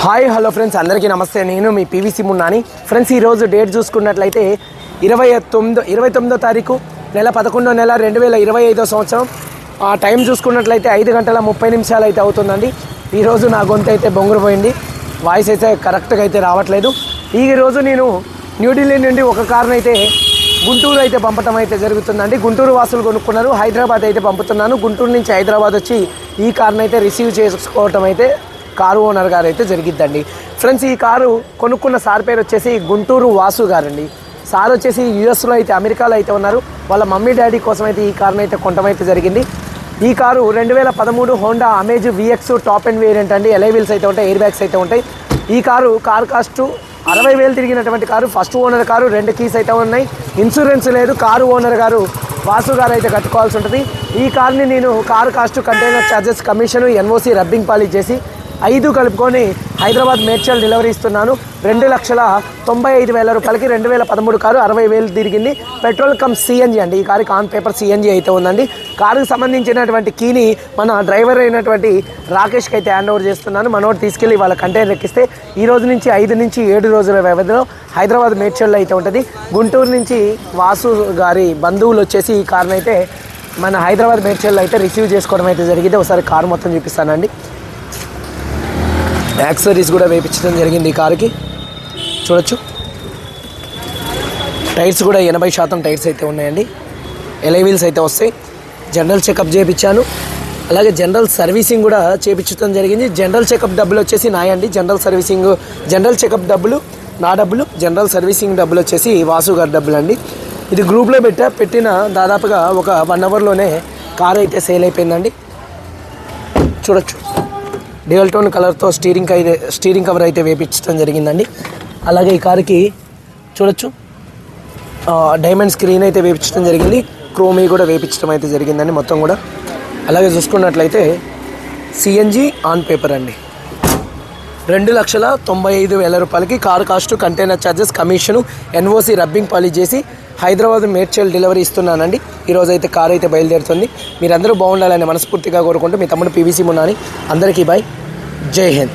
Hi hello friends అందరికీ నమస్తే. నేను మీ పీవీసీ మున్నాని. ఫ్రెండ్స్ ఈరోజు డేట్ చూసుకున్నట్లయితే ఇరవై తొమ్మిదో ఇరవై తొమ్మిదో తారీఖు నెల పదకొండో నెల రెండు వేల ఇరవై ఐదో సంవత్సరం. ఆ టైం చూసుకున్నట్లయితే ఐదు గంటల ముప్పై నిమిషాలు అయితే అవుతుందండి ఈరోజు నా గొంతు అయితే బొంగురు పోయింది. వాయిస్ అయితే కరెక్ట్గా అయితే రావట్లేదు. ఈ రోజు నేను న్యూఢిల్లీ నుండి ఒక కారును అయితే గుంటూరు అయితే పంపటం అయితే జరుగుతుందండి. గుంటూరు వాసులు కొనుక్కున్నారు. హైదరాబాద్ అయితే పంపుతున్నాను. గుంటూరు నుంచి హైదరాబాద్ వచ్చి ఈ కార్ని అయితే రిసీవ్ చేసుకోవటం అయితే కారు ఓనర్ గారు అయితే జరిగిద్దండి. ఫ్రెండ్స్ ఈ కారు కొనుక్కున్న సార్ పేరు వచ్చేసి గుంటూరు వాసు గారండి. సార్ వచ్చేసి యూఎస్లో అయితే అమెరికాలో అయితే ఉన్నారు. వాళ్ళ మమ్మీ డాడీ కోసం అయితే ఈ కార్ని అయితే కొనటం అయితే జరిగింది. ఈ కారు రెండు వేల పదమూడు Honda Amaze VX top and variant అండి. ఎలై వీల్స్ అయితే ఉంటాయి ఎయిర్ బ్యాగ్స్ అయితే ఉంటాయి. ఈ కారు కార్ కాస్ట్ అరవై వేలు తిరిగినటువంటి కారు. ఫస్ట్ ఓనర్ కారు రెండు కీస్ అయితే ఉన్నాయి. ఇన్సూరెన్స్ లేదు కారు ఓనర్ గారు వాసు గారు అయితే కట్టుకోవాల్సి ఉంటుంది. ఈ కార్ని నేను car cost container charges commission NOC rubbing polish చేసి ఐదు కలుపుకొని హైదరాబాద్ మేడ్చల్ డెలివరీ ఇస్తున్నాను. రెండు లక్షల తొంభై ఐదు వేల రూపాయలకి రెండు వేల పదమూడు కారు అరవై వేలు తిరిగింది. పెట్రోల్ కమ్ సిఎన్జి అండి. ఈ కారుకి ఆన్ పేపర్ సిఎన్జి అయితే ఉందండి. కారుకు సంబంధించినటువంటి కీని మన డ్రైవర్ అయినటువంటి రాకేష్కి అయితే హ్యాండ్ ఓవర్ చేస్తున్నాను. మనోడు తీసుకెళ్ళి వాళ్ళ కంటైనర్ ఎక్కిస్తే ఈ రోజు నుంచి ఐదు నుంచి ఏడు రోజుల వ్యవధిలో హైదరాబాద్ మేడ్చల్లో అయితే ఉంటుంది. గుంటూరు నుంచి వాసు గారి బంధువులు వచ్చేసి ఈ కారునైతే మన హైదరాబాద్ మేడ్చల్లో అయితే రిసీవ్ చేసుకోవడం అయితే జరిగింది. ఒకసారి కారు మొత్తం చూపిస్తానండి. యాక్సరీస్ కూడా వేయించడం జరిగింది ఈ కారుకి. చూడొచ్చు. టైర్స్ కూడా ఎనభై శాతం టైర్స్ అయితే ఉన్నాయండి. ఎలై వీల్స్ అయితే వస్తాయి. జనరల్ చెకప్ చేయించాను అలాగే జనరల్ సర్వీసింగ్ కూడా చేయించడం జరిగింది. జనరల్ చెకప్ డబ్బులు వచ్చేసి నాయండి. జనరల్ సర్వీసింగ్ జనరల్ చెకప్ డబ్బులు నా డబ్బులు జనరల్ సర్వీసింగ్ డబ్బులు వచ్చేసి వాసు గారి డబ్బులు అండి ఇది గ్రూప్లో పెట్టా పెట్టిన దాదాపుగా ఒక వన్ అవర్లోనే కార్ అయితే సేల్ అయిపోయిందండి. చూడొచ్చు. డ్యూయల్ టోన్ కలర్తో స్టీరింగ్ అయితే స్టీరింగ్ కవర్ అయితే వేపించడం జరిగిందండి. అలాగే ఈ కారుకి చూడొచ్చు. డైమండ్ స్క్రీన్ అయితే వేపించడం జరిగింది. క్రోమీ కూడా వేపించడం అయితే జరిగిందండి మొత్తం కూడా. అలాగే చూసుకున్నట్లయితే సిఎన్జి ఆన్ పేపర్ అండి. రెండు లక్షల తొంభై ఐదు వేల రూపాయలకి car cost container charges commission NOC rubbing polish చేసి హైదరాబాద్ మేడ్చల్ డెలివరీ ఇస్తున్నానండి. ఈరోజు అయితే కారు అయితే బయలుదేరుతుంది. మీరందరూ బాగుండాలని మనస్ఫూర్తిగా కోరుకుంటూ మీ తమ్ముడు పీవీసీ మున్నాని. అందరికీ బాయ్ జై హింద్.